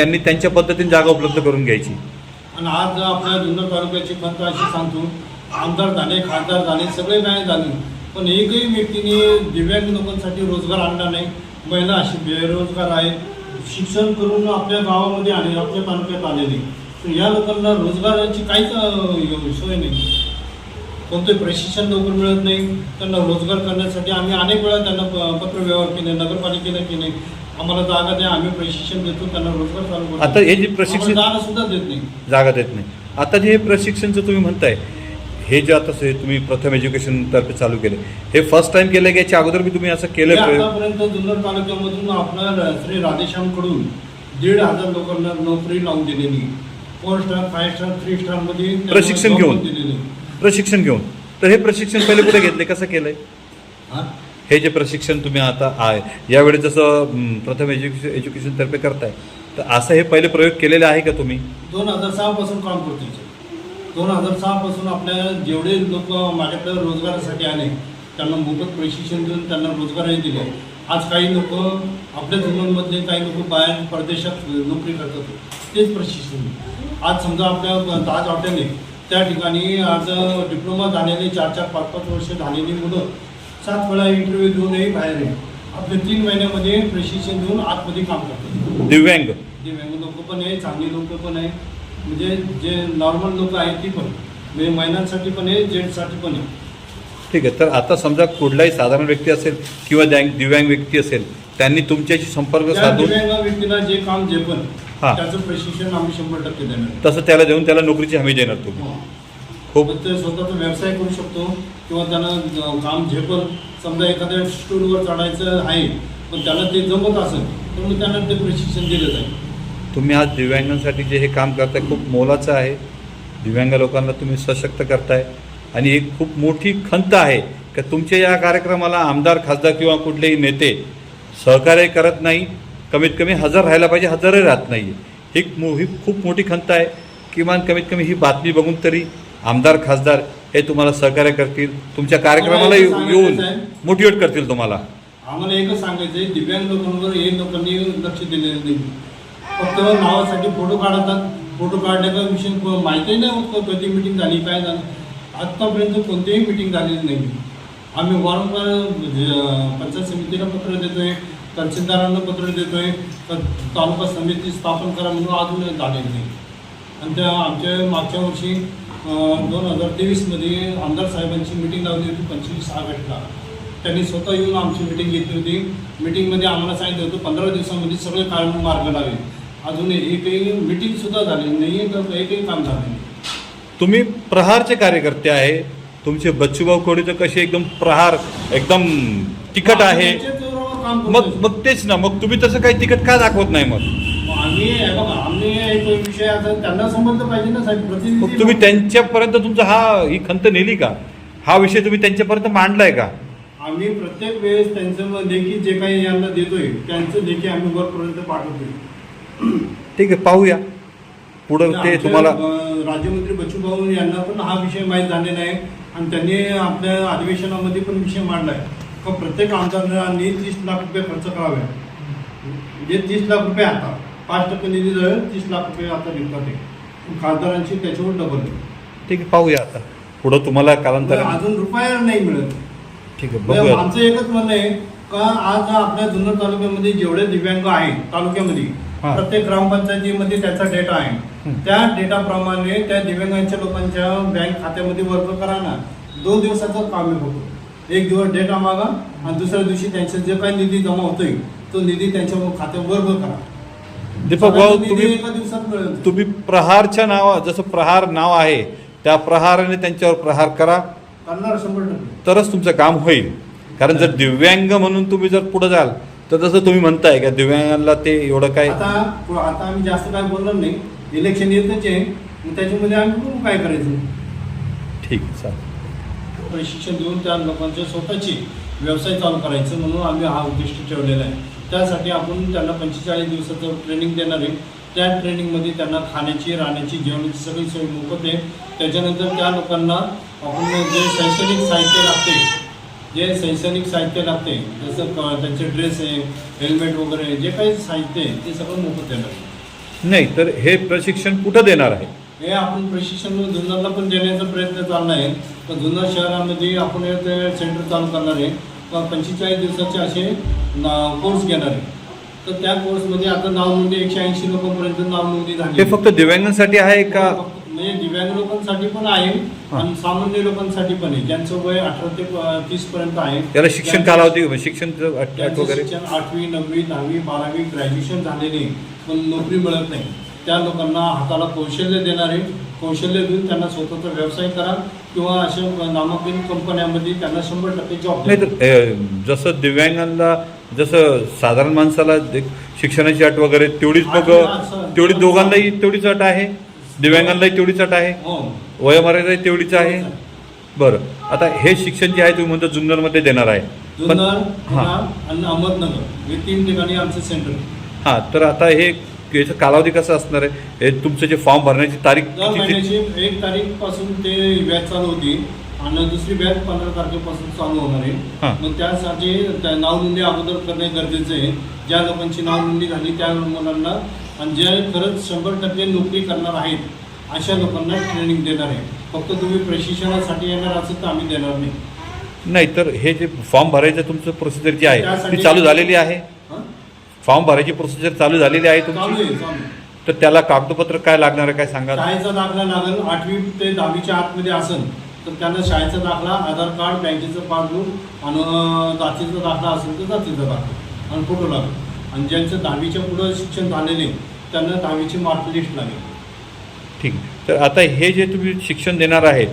त्यांनी त्यांच्या पद्धतीने जागा उपलब्ध करून घ्यायची. आणि आज आपल्या जुन्नर तालुक्याची पंत अशी सांगतो आमदार झाले खासदार झाले सगळे नाही झाले पण एकही व्यक्तीने दिव्यांग लोकांसाठी रोजगार आणला नाही. महिला अशी बेरोजगार आहेत. शिक्षण करून आपल्या गावामध्ये आले आपल्या तालुक्यात आलेले. तर या लोकांना रोजगाराची काहीच सोय नाही. कोणते प्रशिक्षण लवकर मिळत नाही. त्यांना रोजगार करण्यासाठी आम्ही अनेक वेळा त्यांना प- पत्रव्यवहार केले नगरपालिकेला केले. आम्हाला जागा द्या आम्ही प्रशिक्षण देतो त्यांना रोजगार चालू करतो. आता हे जे प्रशिक्षण- आम्हाला जागा सुद्धा देत नाही. जागा देत नाही. आता जे हे प्रशिक्षणचं तुम्ही म्हणताय हे जे आता से- तुम्ही प्रथम एज्युकेशन तर्फे चालू केले हे फर्स्ट टाइम केलं की याच्या अगोदर तुम्ही असं हे केलं आतापर्यंत जुन्नर तालुक्यामधून आपल्या श्री राधेश्यामकडून दीड हजार लोकांना नोकरी लावून दिलेली. Four star five star three स्टारमध्ये त्यांना प्रशिक्षण job घेऊन. दिलेले. प्रशिक्षण घेऊन. तर हे प्रशिक्षण पहिले कुठे घेतले? कसं केलंय? हा? हे जे प्रशिक्षण तुम्ही आता आहे यावेळी जसं प्रथम एज्युकेशन एज्युकेशन तर्फे करताय तर असं हे पहिले प्रयोग केलेले आहे का तुम्ही? दोन हजार सहा पासून काम करतो दोन हजार सहा पासून आपल्या जेवढे लोक माझ्याकडे रोजगारासाठी आले त्यांना मोफत प्रशिक्षण देऊन त्यांना रोजगारही दिले. आज काही लोक आपल्या जुन्नरमधले काही लोक बाहेर परदेशात नोकरी करतात. तेच प्रशिक्षण. आज समजा आपल्या ताज हॉटेल आहे. त्या ठिकाणी आज डिप्लोमा झालेले चार चार पाच पाच वर्ष झालेली मुलं सात वेळा इंटरव्ह्यू देऊनही बाहेर आहे. आपले तीन महिन्यामध्ये प्रशिक्षण देऊन आतमध्ये काम करतात दिव्यांग. दिव्यांग लोक पण आहे चांगली लोक पण आहे. म्हणजे जे नॉर्मल लोक आहेत ती पण. म्हणजे महिलांसाठी पण आहे जेंट्ससाठी पण आहे. ठीक आहे तर आता समजा कुठलाही साधारण व्यक्ती असेल किंवा द्यांग- दिव्यांग व्यक्ती असेल त्यांनी तुमच्याशी संपर्क त्या साधून दिव्यांग व्यक्तीला जे काम जे पण हा. त्याचं प्रशिक्षण आम्ही शंभर टक्के देणार. तसं त्याला देऊन त्याला नोकरीची हमी देणार तुम्ही. हो. खूप मग ते स्वतःचा व्यवसाय करू शकतो किंवा त्यांना ज- काम झेपल समजा एखाद्या स्टूलवर चढायचं आहे पण त्याला ते जमत असेल तर मग त्यांना ते प्रशिक्षण दिलं जाईल. तुम्ही आज दिव्यांगांसाठी जे हे काम करताय खूप मोलाचं आहे. दिव्यांग लोकांना तुम्ही सशक्त करताय. आणि एक खूप मोठी खंत आहे का तुमच्या या कार्यक्रमाला आमदार खासदार किंवा कुठलेही नेते सहकार्य करत नाही. कमीत कमी हजर राहायला पाहिजे हजरही राहत नाही ही मो- ही खूप मोठी खंत आहे. किमान कमीत कमी ही बातमी बघून तरी आमदार खासदार हे तुम्हाला सहकार्य करतील. तुमच्या कार्यक्रमाला येऊ- येऊन मोटिवेट करतील तुम्हाला. आम्हाला एकच सांगायचं आहे दिव्यांग लोकांवर हे लोकांनी लक्ष दिलेलं नाही. फक्त नावासाठी फोटो काढतात फोटो काढण्याचा विषय माहितीही नाही होत कधी मिटिंग झाली काय झालं. आत्तापर्यंत कोणतीही मिटिंग झालेली नाही. आम्ही वारंवार पंचायत समितीला पत्र देतोय तहसीलदारांना पत्र देतोय तर तालुका समिती स्थापन करा म्हणून अजून झालेली नाही. आणि त्या आमच्या मागच्या वर्षी दोन हजार तेवीसमध्ये आमदार साहेबांची मिटिंग लावली होती पंचवीस ऑगस्टला. त्यांनी स्वतः येऊन आमची मिटिंग घेतली होती. मिटिंगमध्ये आम्हाला सांगितलं होतं पंधरा दिवसामध्ये सगळे काम मार्ग लावेल. अजून एकही मिटिंगसुद्धा झाली नाही तर एकही काम झालं नाही. तुम्ही प्रहारचे कार्यकर्ते आहे. तुमचे बच्चूभाऊ तर कसे एकदम प्रहार एकदम तिखट आहे. मग. मग तेच ना मग तुम्ही तसं काही तिखट का दाखवत नाही मग? आम्ही बघा आम्ही एक विषय आता त्यांना समजलं पाहिजे ना साहेब मग प्रतिनिधी तुम्ही त्यांच्यापर्यंत तुमचा हा ही खंत नेली का? हा विषय तुम्ही त्यांच्यापर्यंत मांडलाय का? आम्ही प्रत्येक वेळेस त्यांचं लेखी जे काही यांना देतोय त्यांचं लेखी आम्ही वरपर्यंत पाठवतोय. ठीक आहे पाहूया. पुढं ते आमचे, तुम्हाला अ, राज्यमंत्री बच्चूभाऊ यांना पण हा विषय माहीत झालेला आहे. आणि त्यांनी आपल्या अधिवेशनामध्ये पण विषय मांडलाय. का प्रत्येक आमदारांनी तीस लाख रुपये खर्च करावे. म्हणजे तीस लाख रुपये आता. पाच टक्के निधी जर तीस लाख रुपये आता निघतात ते. खासदारांची त्याच्यावर डबल ठीक आहे पाहूया आता. पुढं तुम्हाला कालांतर अजून रुपया नाही मिळत. ठीक आहे म्हणजे बघूया आमचं एकच म्हणणं आहे का आज आपल्या जुन्नर तालुक्यामध्ये जेवढे दिव्यांग आहेत तालुक्यामध्ये हा. प्रत्येक ग्रामपंचायतीमध्ये त्याचा डेटा आहे. हं. त्या डेटाप्रमाणे त्या दिव्यांगांच्या लोकांच्या बँक खात्यामध्ये वर्ग करा ना दोन दिवसाचं काम आहे एक दिवस डेटा मागा आणि दुसऱ्या दिवशी त्यांचा जे काही निधी जमा होतोय तो निधी त्यांच्या खात्यावर वर्ग करा. दीपक भाऊ तुम्ही एका दिवसात मिळेल. तुम्ही प्रहारच्या नावा जसं प्रहार नाव आहे त्या प्रहाराने त्यांच्यावर प्रहार करा. करणार शंभर टक्के. तरच तुमचं काम होईल. कारण जर दिव्यांग म्हणून तुम्ही जर पुढे जाल तर जसं तुम्ही म्हणताय का दिव्यांगांना ते एवढं काय? आता आता आम्ही जास्त काय बोलणार नाही. इलेक्शन येतच आहे मग त्याच्यामध्ये आम्ही बघू काय करायचं. ठीक आहे चालेल. प्रशिक्षण देऊन त्या लोकांचे स्वतःची व्यवसाय चालू करायचं म्हणून आम्ही हा उद्दिष्ट ठेवलेला आहे. त्यासाठी आपण त्यांना पंचेचाळीस दिवसाचं ट्रेनिंग देणार आहे. त्या ट्रेनिंगमध्ये त्यांना खाण्याची राहण्याची जेवणाची सगळी सोय मोफत आहे. त्याच्यानंतर त्या लोकांना आपण जे शैक्षणिक साहित्य लागते जे शैक्षणिक साहित्य लागते जसं क- त्यांचे ड्रेस आहे हेल्मेट वगैरे जे काही साहित्य आहे ते सगळं मोफत देणार आहे. नाही तर हे प्रशिक्षण कुठं देणार आहे? हे आपण प्रशिक्षण जुन्नरला पण देण्याचा प्रयत्न चालला आहे. तर जुन्नर शहरामध्ये आपण हे सेंटर चालू करणार आहे. पंचेचाळीस दिवसाचे असे कोर्स घेणार आहे. तर त्या कोर्समध्ये आता नाव नोंदणी एकशे ऐंशी लोकांपर्यंत नाव नोंदणी झाली फक्त दिव्यांगांसाठी आहे का? म्हणजे दिव्यांग लोकांसाठी पण आहे. आणि सामान्य लोकांसाठी पण आहे. ज्यांचं वय अठरा ते तीस पर्यंत आहे. याला शिक्षण कालावधी शिक्षण वगैरे? शिक्षण आठवी नववी दहावी बारावी ग्रॅज्युएशन झालेले पण नोकरी मिळत नाही. त्या लोकांना हाताला कौशल्य देणारे कौशल्य देऊन त्यांना स्वतःचा व्यवसाय करा किंवा अशा नामांकित कंपन्यांमध्ये त्यांना शंभर टक्के जॉब नाही तर जसं दिव्यांगांना जसं साधारण माणसाला शिक्षणाची अट वगैरे तेवढीच मग तेवढी दोघांनाही तेवढीच अट आहे? दिव्यांगांनाही तेवढीच अट आहे? हो. वयोमर्यादा तेवढीच आहे? बरं. आता हे शिक्षण जे आहे तुम्ही म्हणतो जुन्नरमध्ये देणार आहे. जुन्नर हां. आणि अहमदनगर हे तीन ठिकाणी आमचं सेंटर. हां तर आता हे याचा कालावधी कसा असणार आहे? हे तुमचं जे फॉर्म भरण्याची तारीख दर किती महिन्याची एक तारीखपासून ते बॅच चालू होती आणि दुसरी बॅच पंधरा तारखेपासून चालू होणार हा. आहे मग त्यासाठी त्या नाव नोंदणी अगोदर करणे गरजेचं आहे. ज्या लोकांची नाव नोंदणी झाली त्या मुलांना आणि जे खरंच शंभर टक्के नोकरी करणार आहेत अशा लोकांना ट्रेनिंग देणार आहे. फक्त तुम्ही प्रशिक्षणासाठी येणार असेल तर आम्ही देणार नाही. नाही तर हे जे फॉर्म भरायचं तुमचं प्रोसिजर जी आहे ती त्यासाठी- चालू झालेली आहे? फॉर्म भरायची प्रोसिजर चालू झालेली आहे चालू तुमची आहे चालू आहे. तर त्याला कागदपत्र काय लागणार आहे काय सांगा शाळेचा दाखला लागेल आठवी ते दहावीच्या आतमध्ये असेल तर त्यांना शाळेचा दाखला आधार कार्ड बँकेचं पासबुक आणि जातीचा दाखला असेल तर जातीचा दाखला आणि फोटो लागेल. आणि ज्यांचं दहावीच्या पुढं शिक्षण झालेले त्यांना दहावीची मार्क लिस्ट लागेल. ठीक. तर आता हे जे तुम्ही शिक्षण देणार आहेत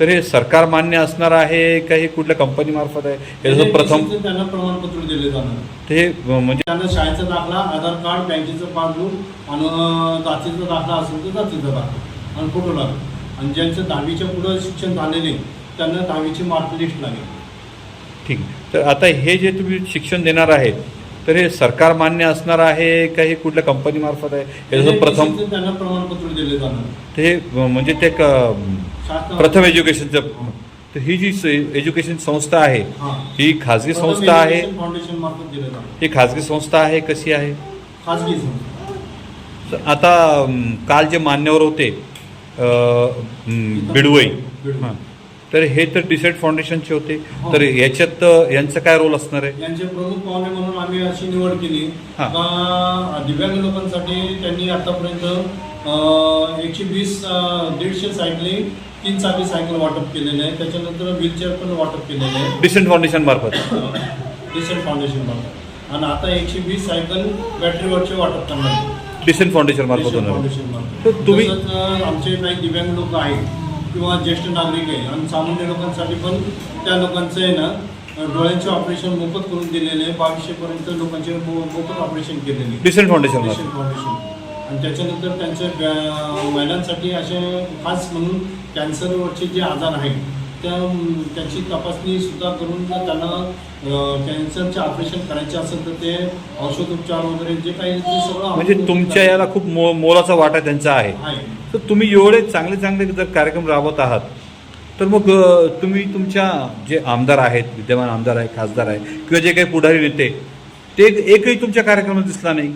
तर हे सरकार मान्य असणार आहे का हे कुठल्या कंपनी मार्फत आहे? हे जसं प्रथम त्यांना प्रमाणपत्र दिले जाणार. ते हे म्हणजे त्यांना शाळेचा दाखला आधार कार्ड बँकेचं पासबुक आणि जातीचा दाखला असेल तर जातीचा दाखला. आणि फोटो लागेल? आणि ज्यांचं दहावीच्या पुढं शिक्षण झालेले त्यांना दहावीची मार्क लिस्ट लागेल. ठीक. तर आता हे जे तुम्ही शिक्षण देणार आहेत तर हे सरकार मान्य असणार आहे का हे कुठल्या कंपनी मार्फत आहे? हे जसं प्रथम त्यांना प्रमाणपत्र दिले जाणार. ते म्हणजे ते प्रथम एज्युकेशनचं तर ही जी एज्युकेशन संस्था आहे हां. खाजगी संस्था आहे? ही खाजगी संस्था आहे कशी आहे? खाजगी संस्था. तर आता काल जे मान्यवर होते बिडवई. तर हे तर डिसाईड फाउंडेशनचे होते. हो. तर याच्यात यांचं काय रोल असणार आहे? यांचे प्रमुख पाहुणे म्हणून आम्ही अशी निवड केली. दिव्यांग लोकांसाठी त्यांनी आतापर्यंत एकशे वीस दीडशे सायकली तीन चाकी सायकल वाटप केलेले आहे त्याच्यानंतर व्हीलचेअर पण वाटप केलेले आहे डिसेंट फाउंडेशन मार्फत डिसेंट फाउंडेशन मार्फत आणि आता एकशे वीस सायकल बॅटरीवरचे वाटप करणार आहे. डिसेंट फाउंडेशन मार्फत होणार आहे. Foundation मार्फत. तर तुम्ही- तसंच, अं, आमचे काही दिव्यांग लोक आहेत किंवा ज्येष्ठ नागरिक आहे आणि सामान्य लोकांसाठी पण त्या लोकांचं आहे ना अं, डोळ्यांचे ऑपरेशन मोफत करून दिलेले आहे बावीसशे पर्यंत लोकांचे मो- मोफत ऑपरेशन केलेले आहे. डिसेंट फाउंडेशन मार्फत Foundation. आणि त्याच्यानंतर त्यांच्या महिलांसाठी असे खास म्हणून कॅन्सरवरचे जे आजार आहेत त्या त्याची तपासणी सुद्धा करून त्यांना कॅन्सरचे ऑपरेशन करायचे असेल तर ते औषधोपचार वगैरे जे काही ते सगळं म्हणजे तुमच्या याला खूप मो मोलाचा वाटा त्यांचा आहे. तर तुम्ही एवढे चांगले चांगले जर कार्यक्रम राबवत आहात तर मग तुम्ही तुमच्या जे आमदार आहेत विद्यमान आमदार आहे खासदार आहे किंवा जे काही पुढारी नेते ते एकही तुमच्या कार्यक्रमात दिसला नाही.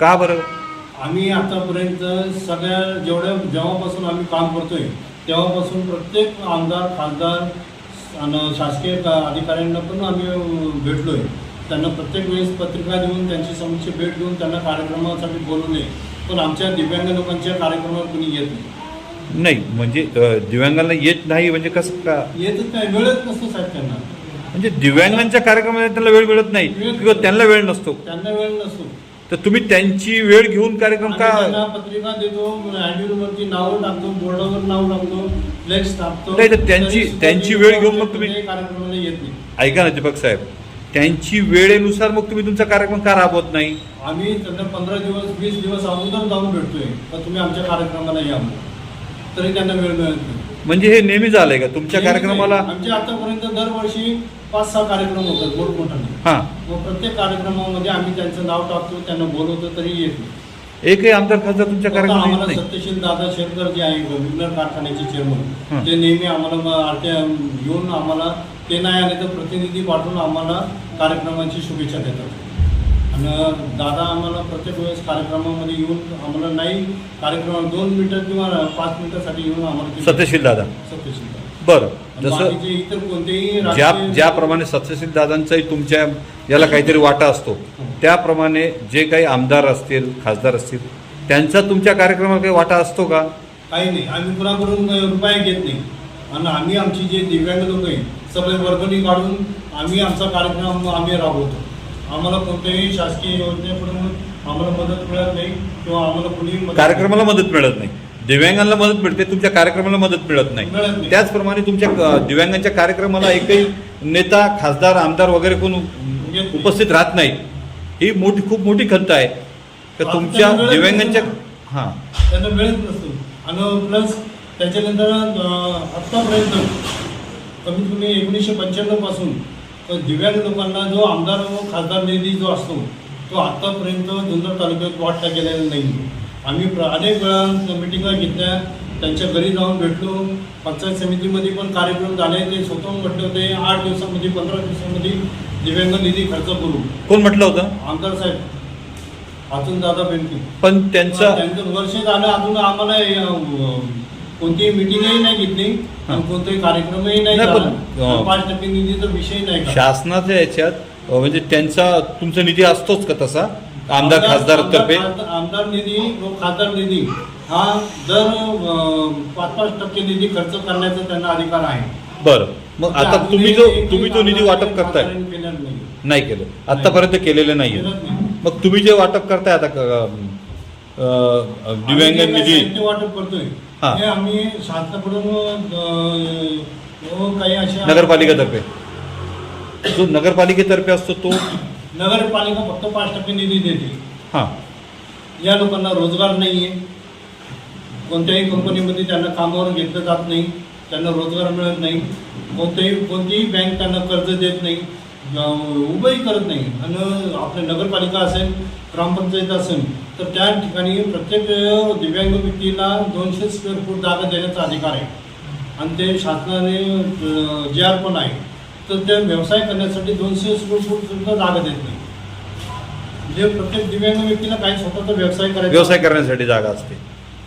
का बरं? आम्ही आतापर्यंत सगळ्या जेवढ्या जेव्हापासून आम्ही काम करतोय तेव्हापासून प्रत्येक आमदार खासदार आणि शासकीय का- अधिकाऱ्यांना पण आम्ही अं, भेटलोय. त्यांना प्रत्येक वेळेस पत्रिका देऊन त्यांची समक्ष भेट देऊन त्यांना कार्यक्रमासाठी बोलवले. पण आमच्या दिव्यांग लोकांच्या कार्यक्रमात कुणी येत नाही. नाही म्हणजे दिव्यांगांना येत नाही म्हणजे कसं का? येतच नाही वेळच नसतो साहेब त्यांना. म्हणजे दिव्यांगांच्या कार्यक्रमात त्यांना वेळ मिळत नाही किंवा त्यांना वेळ नसतो. त्यांना वेळ नसतो. तर तुम्ही त्यांची वेळ घेऊन कार्यक्रम का त्यांना पत्रिका देतो हँडीवरती नावं टाकतो बोर्डावर नाव टाकतो फ्लेक्स टाकतो. नाही, तर त्यांची- त्यांची वेळ घेऊन मग तुम्ही- कार्यक्रमाला येत नाही. ऐका ना दीपक साहेब त्यांची वेळेनुसार मग तुम्ही तुमचा कार्यक्रम का राबवत नाही? आम्ही त्यांना पंधरा दिवस वीस दिवस अगोदर जाऊन भेटतोय तर तुम्ही आमच्या कार्यक्रमाला या म्हणून. तरी त्यांना वेळ मिळत नाही. म्हणजे हे नेहमी झालंय का? तुमच्या कार्यक्रमाला आमचे आतापर्यंत दरवर्षी पाच सहा कार्यक्रम होतात मोठमोठाने. हा. मग प्रत्येक कार्यक्रमामध्ये आम्ही त्यांचं नाव टाकतो त्यांना बोलवतो तरी येत नाही. एकही आमदार खासदार तुमच्या कार्यक्रमात येत आम्हाला नाही? सत्यशील दादा शेरकर जे आहे विघ्नर कारखान्याचे हं. चेअरमन ते नेहमी आम्हाला आरती येऊन आम्हाला ते नाही आले तर प्रतिनिधी पाठवून आम्हाला कार्यक्रमाची शुभेच्छा देतात. आणि दादा आम्हाला प्रत्येक वेळेस कार्यक्रमामध्ये येऊन आम्हाला नाही कार्यक्रम दोन मिनिटं किंवा पाच मिनिटासाठी येऊन आम्हाला ते- सत्यशील दादा. सत्यशील दादा. बरं. जसं बाकीचे इतर कोणतेही ज्या ज्याप्रमाणे सत्यशील दादांचाही तुमच्या याला काहीतरी वाटा असतो त्याप्रमाणे जे काही आमदार असतील खासदार असतील त्यांचा तुमच्या कार्यक्रमाला काही वाटा असतो का? काही नाही. आम्ही कुणाकडून रुपये घेत नाही. आणि आम्ही आमची जे दिव्यांग लोक आहे सगळे वर्गणी काढून आम्ही आमचा कार्यक्रम आम्ही राबवतो. आम्हाला कोणत्याही शासकीय योजनेकडून आम्हाला मदत मिळत नाही किंवा आम्हाला कुणी कार्यक्रमाला मदत मिळत नाही. दिव्यांगांना मदत मिळते तुमच्या कार्यक्रमाला मदत मिळत मिळत नाही. त्याचप्रमाणे तुमच्या दिव्यांगांच्या कार्यक्रमाला एकही नेता खासदार आमदार वगैरे कोण उपस्थित राहत नाही. ही मोठी खूप मोठी खंत आहे. तर तुमच्या दिव्यांगांच्या. हां. त्यांना वेळच नसतो. आणि प्लस त्याच्यानंतर आत्तापर्यंत कमीत कमी एकोणीसशे पंच्याण्णवपासून तर दिव्यांग लोकांना जो आमदार व खासदार निधी जो असतो तो आत्तापर्यंत जुन्नर तालुक्यात वाटला गेलेला नाही आम्ही प्र अनेक वेळा मिटिंगा घेतल्या. त्यांच्या घरी जाऊन भेटलो. पंचायत समितीमध्ये पण कार्यक्रम झाले. ते स्वतः म्हटले होते आठ दिवसामध्ये पंधरा दिवसामध्ये दिव्यांग निधी खर्च करू. कोण म्हटलं होतं? आमदार साहेब. अतुल दादा बेनके. पण त्यांचा त्यांचं वर्ष झालं. अजून आम्हाला कोणतीही मिटिंगही नाही घेतली हा. कोणताही कार्यक्रमही नाही अं, पाच टक्के निधीचा विषय नाही का शासनाच्या याच्यात म्हणजे त्यांचा तुमचा निधी असतोच का तसा? आमदार खासदार तर्फे? आमदार आमदार निधी व खासदार निधी हा दर अं, पाच पाच टक्के निधी खर्च करण्याचा त्यांना अधिकार आहे. बरं. मग आता तुम्ही जो एकही तुम्ही जो निधी वाटप करताय केलेलं नाही. नाही केलं. आतापर्यंत केलेलं नाहीये. केलंच नाही. मग तुम्ही जे वाटप करताय आता क- अ, अ, दिव्यांग आम्ही जे निधी साहित्य वाटप करतोय हा. आम्ही शासनाकडून अं, काही अशा नगरपालिकेतर्फे. जो नगरपालिकेतर्फे असतो तो नगरपालिका फक्त पाच टक्के निधी देते. हां. या लोकांना रोजगार नाही आहे कोणत्याही कंपनीमध्ये त्यांना कामावर घेतलं जात नाही. त्यांना रोजगार मिळत नाही. कोणत्याही कोणतीही बँक त्यांना कर्ज देत नाही. उभंही करत नाही. आणि आपल्या नगरपालिका असेल ग्रामपंचायत असेल तर त्या ठिकाणी प्रत्येक दिव्यांग व्यक्तीला दोनशे स्क्वेअर फूट जागा देण्याचा अधिकार आहे. आणि ते शासनाने जे आर पण आहे तर ते व्यवसाय करण्यासाठी दोनशे स्क्वेअर फूट सुद्धा जागा देत नाही. म्हणजे प्रत्येक दिव्यांग व्यक्तीला काही स्वतःचा व्यवसाय करायचा व्यवसाय करण्यासाठी जागा असते.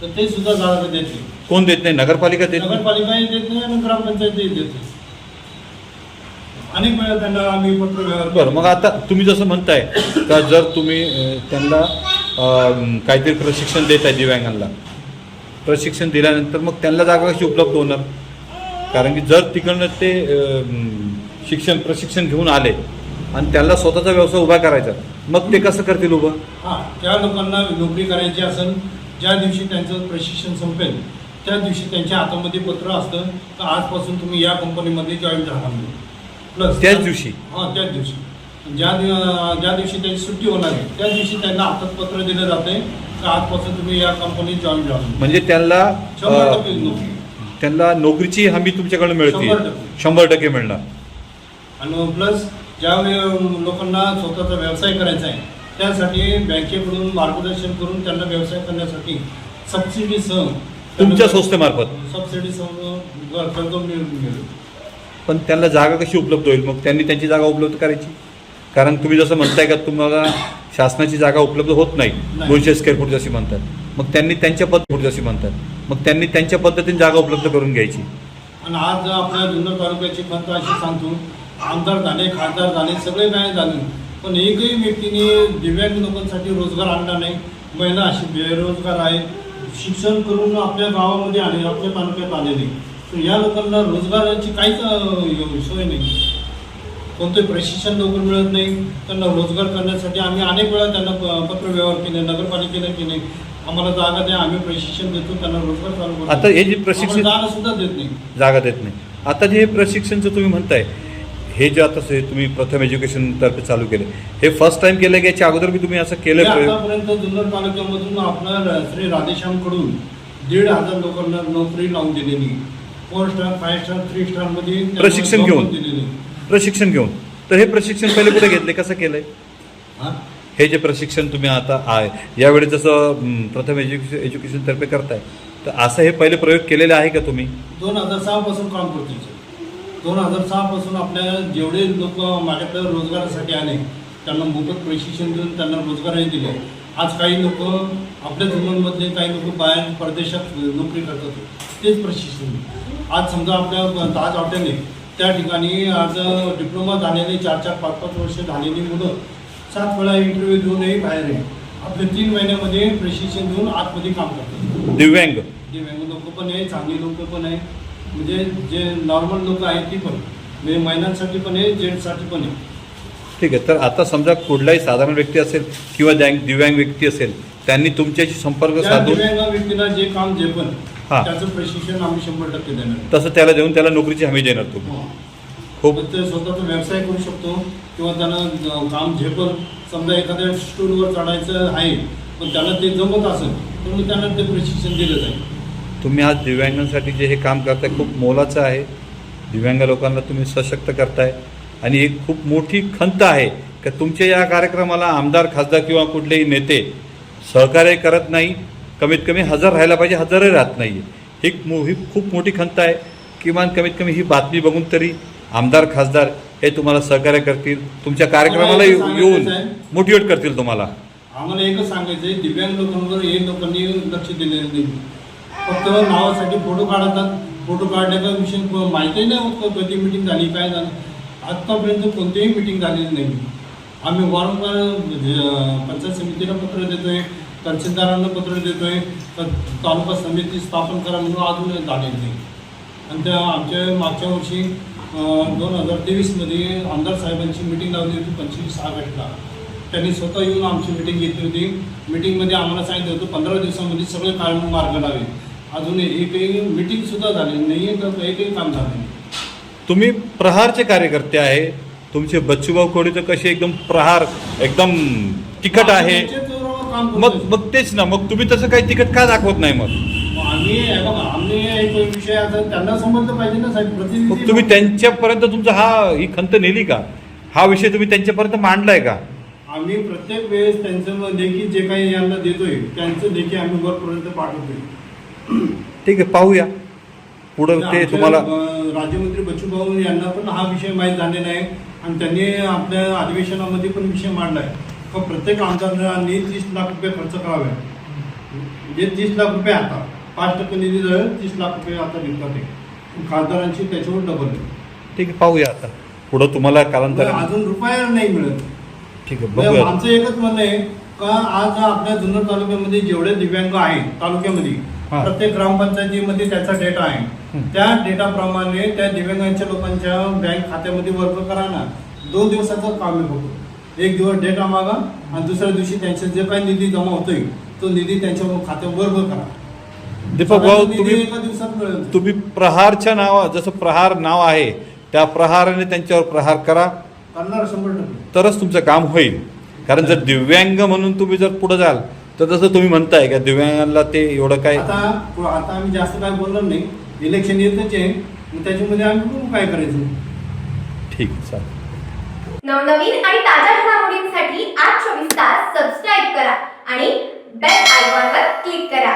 तर ते सुद्धा जागा देत नाही. कोण देत नाही? नगरपालिका देत नाही? नगरपालिकाही देत नाही आणि ग्रामपंचायतही देत नाही. अनेक वेळा त्यांना आम्ही पत्र बरं मग आता तुम्ही जसं म्हणताय का जर तुम्ही अ, त्यांना अ, काहीतरी प्रशिक्षण देत आहे दिव्यांगांना. प्रशिक्षण दिल्यानंतर मग त्यांना जागा कशी उपलब्ध होणार? कारण की जर तिकडनं ते अ, शिक्षण प्रशिक्षण घेऊन आले. आणि त्यांना स्वतःचा व्यवसाय उभा करायचा. मग ते कसं करतील उभं? हा त्या लोकांना नोकरी करायची असेल ज्या दिवशी त्यांचं प्रशिक्षण संपेल त्या दिवशी त्यांच्या हातामध्ये पत्र असतं तर आजपासून तुम्ही या कंपनीमध्ये जॉईन झाला प्लस त्याच दिवशी? हां त्याच दिवशी. ज्या दिव- ज्या दिवशी त्यांची सुट्टी होणार आहे त्या दिवशी त्यांना हातात पत्र दिलं जाते तर आजपासून तुम्ही या कंपनीत जॉईन झाला म्हणजे त्यांना शंभर अ, टक्के नोकरी. त्यांना नोकरीची हमी तुमच्याकडे मिळते. शंभर टक्के. शंभर टक्के मिळणार. आणि प्लस ज्यावेळी लोकांना स्वतःचा व्यवसाय करायचा आहे त्यासाठी बँकेकडून मार्गदर्शन करून त्यांना व्यवसाय करण्यासाठी सबसिडीसह तुमच्या संस्थेमार्फत? सबसिडीसह कर्ज मिळेल. पण त्यांना जागा कशी उपलब्ध होईल? मग त्यांनी त्यांची जागा उपलब्ध करायची. कारण तुम्ही जसं म्हणताय का तुम्हाला शासनाची जागा उपलब्ध होत नाही. दोनशे स्क्वेअर फूट जशी म्हणतात. मग त्यांनी त्यांच्या पद्धत फूट जशी म्हणतात. मग त्यांनी त्यांच्या पद्धतीने जागा उपलब्ध करून घ्यायची. आणि आज आपल्या जुन्नर तालुक्याची खंत अशी सांगतो आमदार झाले खासदार झाले सगळे काय झाले. पण एकही व्यक्तीने दिव्यांग लोकांसाठी रोजगार आणला नाही. महिला अशी बेरोजगार आहे शिक्षण करून आपल्या गावामध्ये आले आपल्या तालुक्यात आलेले. तर या लोकांना रोजगाराची काहीच सोय नाही. कोणतं प्रशिक्षण लवकर मिळत नाही. त्यांना रोजगार करण्यासाठी आम्ही अनेक वेळा त्यांना प- पत्र व्यवहार केले नगरपालिकेला केले. आम्हाला जागा द्या आम्ही प्रशिक्षण देतो त्यांना रोजगार चालू करतो. आता हे जे प्रशिक्षण जागा सुद्धा देत नाही. जागा देत नाही. आता जे हे प्रशिक्षणचं तुम्ही म्हणताय हे जे आता तुम्ही प्रथम एज्युकेशन तर्फे चालू केले हे फर्स्ट टाइम केलं की याच्या अगोदर मी तुम्ही असं केलं आतापर्यंत जुन्नर तालुक्यामधून आपल्या श्री राधेश्यामकडून दीड हजार लोकांना नोकरी लावून दिलेली. Four star five star three स्टारमध्ये प्रशिक्षण घेऊन. प्रशिक्षण घेऊन? तर हे प्रशिक्षण पहिले कुठे घेतले? कसं केलंय? हा? हे जे प्रशिक्षण तुम्ही आता आहे यावेळी जसं प्रथम एज्युकेशन एज्युकेशन तर्फे करताय तर असं हे पहिले प्रयोग केलेले आहे का तुम्ही? दोन हजार सहा पासून काम करतोय. सर. दोन हजार सहापासून आपल्या जेवढे लोक माझ्याकडे रोजगारासाठी आले त्यांना मोफत प्रशिक्षण देऊन त्यांना रोजगारही दिले. आज काही लोक आपल्या जुन्नरमधले काही लोक बाहेर परदेशात नोकरी करतात. तेच प्रशिक्षण. आज समजा आपल्या ताज हॉटेल आहे त्या ठिकाणी आज डिप्लोमा झालेले चार चार पाच पाच वर्ष झालेली मुलं सात वेळा इंटरव्ह्यू देऊनही बाहेर आहे आपले तीन महिन्यामध्ये प्रशिक्षण देऊन आतमध्ये काम करतात. दिव्यांग. दिव्यांग लोक पण आहे चांगली लोक पण आहे. म्हणजे जे नॉर्मल लोक आहेत ती पण. म्हणजे महिलांसाठी पण आहे जेंट्ससाठी पण आहे. ठीक आहे तर आता समजा कुठलाही साधारण व्यक्ती असेल किंवा द्यांग- दिव्यांग व्यक्ती असेल त्यांनी तुमच्याशी संपर्क त्या साधून दिव्यांग व्यक्तीला जे काम जे पण हा. त्याचं प्रशिक्षण आम्ही शंभर टक्के देणार. तसं त्याला देऊन त्याला नोकरीची हमी देणार तुम्ही. खूप खूप ते स्वतःचा व्यवसाय करू शकतो किंवा त्यांना अं, काम झेपल समजा एखाद्या स्टूलवर चढायचं आहे पण त्याला ते जमत असेल तर मग त्यांना ते प्रशिक्षण दिलं जाईल. तुम्ही आज दिव्यांगांसाठी जे हे काम करताय खूप मोलाचं आहे. दिव्यांग लोकांना तुम्ही सशक्त करताय. आणि एक खूप मोठी खंत आहे का तुमच्या या कार्यक्रमाला आमदार खासदार किंवा कुठलेही नेते सहकार्य करत नाही. कमीत कमी हजर राहायला पाहिजे हजरही राहत नाही ही मो ही खूप मोठी खंत आहे. किमान कमीत कमी ही बातमी बघून तरी आमदार खासदार हे तुम्हाला सहकार्य करतील. तुमच्या कार्यक्रमाला येऊन. मोटिवेट करतील तुम्हाला. आम्हाला एकच सांगायचं आहे दिव्यांग लोकांवर हे लोकांनी लक्ष दिलेलं नाही. फक्त नावासाठी फोटो काढतात. फोटो काढण्याचा विषय क- माहितीही नाही होत कधी मिटिंग झाली काय झालं. आत्तापर्यंत कोणतीही मिटिंग झालेली नाही. आम्ही वारंवार म्हणजे, पंचायत समितीला पत्र देतोय तहसीलदारांना पत्र देतोय तर तालुका समिती स्थापन करा म्हणून अजून झालेली नाही. आणि त्या आमच्या मागच्या वर्षी दोन हजार तेवीसमध्ये आमदार साहेबांची मिटिंग लावली होती पंचवीस ऑगस्टला. त्यांनी स्वतः येऊन आमची मिटिंग घेतली होती. मिटिंगमध्ये आम्हाला सांगितलं होतं पंधरा दिवसामध्ये सगळे काम मार्ग लावेल. अजून एकही मिटिंगसुद्धा झाली नाही आहे तर एकही काम झालं नाही. तुम्ही प्रहारचे कार्यकर्ते आहे. तुमचे बच्चूभाऊ कोडी तर कसे एकदम प्रहार एकदम तिखट आहे. मग. मग तेच ना मग तुम्ही तसं काही तिखट का दाखवत नाही मग? आम्ही बघा आम्ही एक विषय आता त्यांना समजलं पाहिजे ना साहेब मग प्रतिनिधी तुम्ही त्यांच्यापर्यंत तुमचा हा ही खंत नेली का? हा विषय तुम्ही त्यांच्यापर्यंत मांडलाय का? आम्ही प्रत्येक वेळेस त्यांचं लेखी जे काही यांना देतोय त्यांचं लेखी आम्ही वरपर्यंत पाठवतोय. ठीक आहे पाहूया. पुढं ते तुम्हाला राज्यमंत्री बच्चूभाऊ यांना पण हा विषय माहीत झालेला आहे आणि त्यांनी आपल्या अधिवेशनामध्ये पण विषय मांडलाय का प्रत्येक आमदारांनी तीस लाख रुपये खर्च करावे. म्हणजे तीस लाख रुपये आता पाच टक्के निधी जवळ तीस लाख रुपये आता निघतात खासदारांची त्याच्यावर डबल आहे. ठीक आहे पाहूया आता. पुढं तुम्हाला मग कालांतराने अजून रुपया नाही मिळत. ठीक आहे आमचं एकच म्हणणं आहे का आज आपल्या जुन्नर तालुक्यामध्ये जेवढे दिव्यांग आहेत तालुक्यामध्ये. प्रत्येक ग्रामपंचायतीमध्ये त्याचा डेटा आहे. त्या डेटाप्रमाणे त्या दिव्यांगांच्या लोकांच्या बँक खात्यामध्ये वर्ग करा ना दोन दिवसाचं काम आहे फक्त. एक दिवस डेटा मागा आणि दुसऱ्या दिवशी त्यांचा जे काही निधी जमा होतोय तो निधी त्यांच्या खात्यावर वर्ग करा. दीपक भाऊ तुम्ही तुम्ही प्रहारच्या नावा जसं प्रहार नाव आहे त्या प्रहाराने त्यांच्यावर प्रहार करा. तरच तुमचं काम होईल. कारण जर दिव्यांग म्हणून तुम्ही जर पुढे जाल तर जसं तुम्ही म्हणताय का दिव्यांगांना ते एवढं काय आता आता आम्ही जास्त काय बोलणार नाही. इलेक्शन येतच आहे. मग त्याच्यामध्ये आम्ही बघू काय करायचं. ठीक चालेल. नवनवीन आणि ताज्या घडामोडींसाठी आज चोवीस तास सबस्क्राईब करा आणि बेल आयकॉनवर क्लिक करा.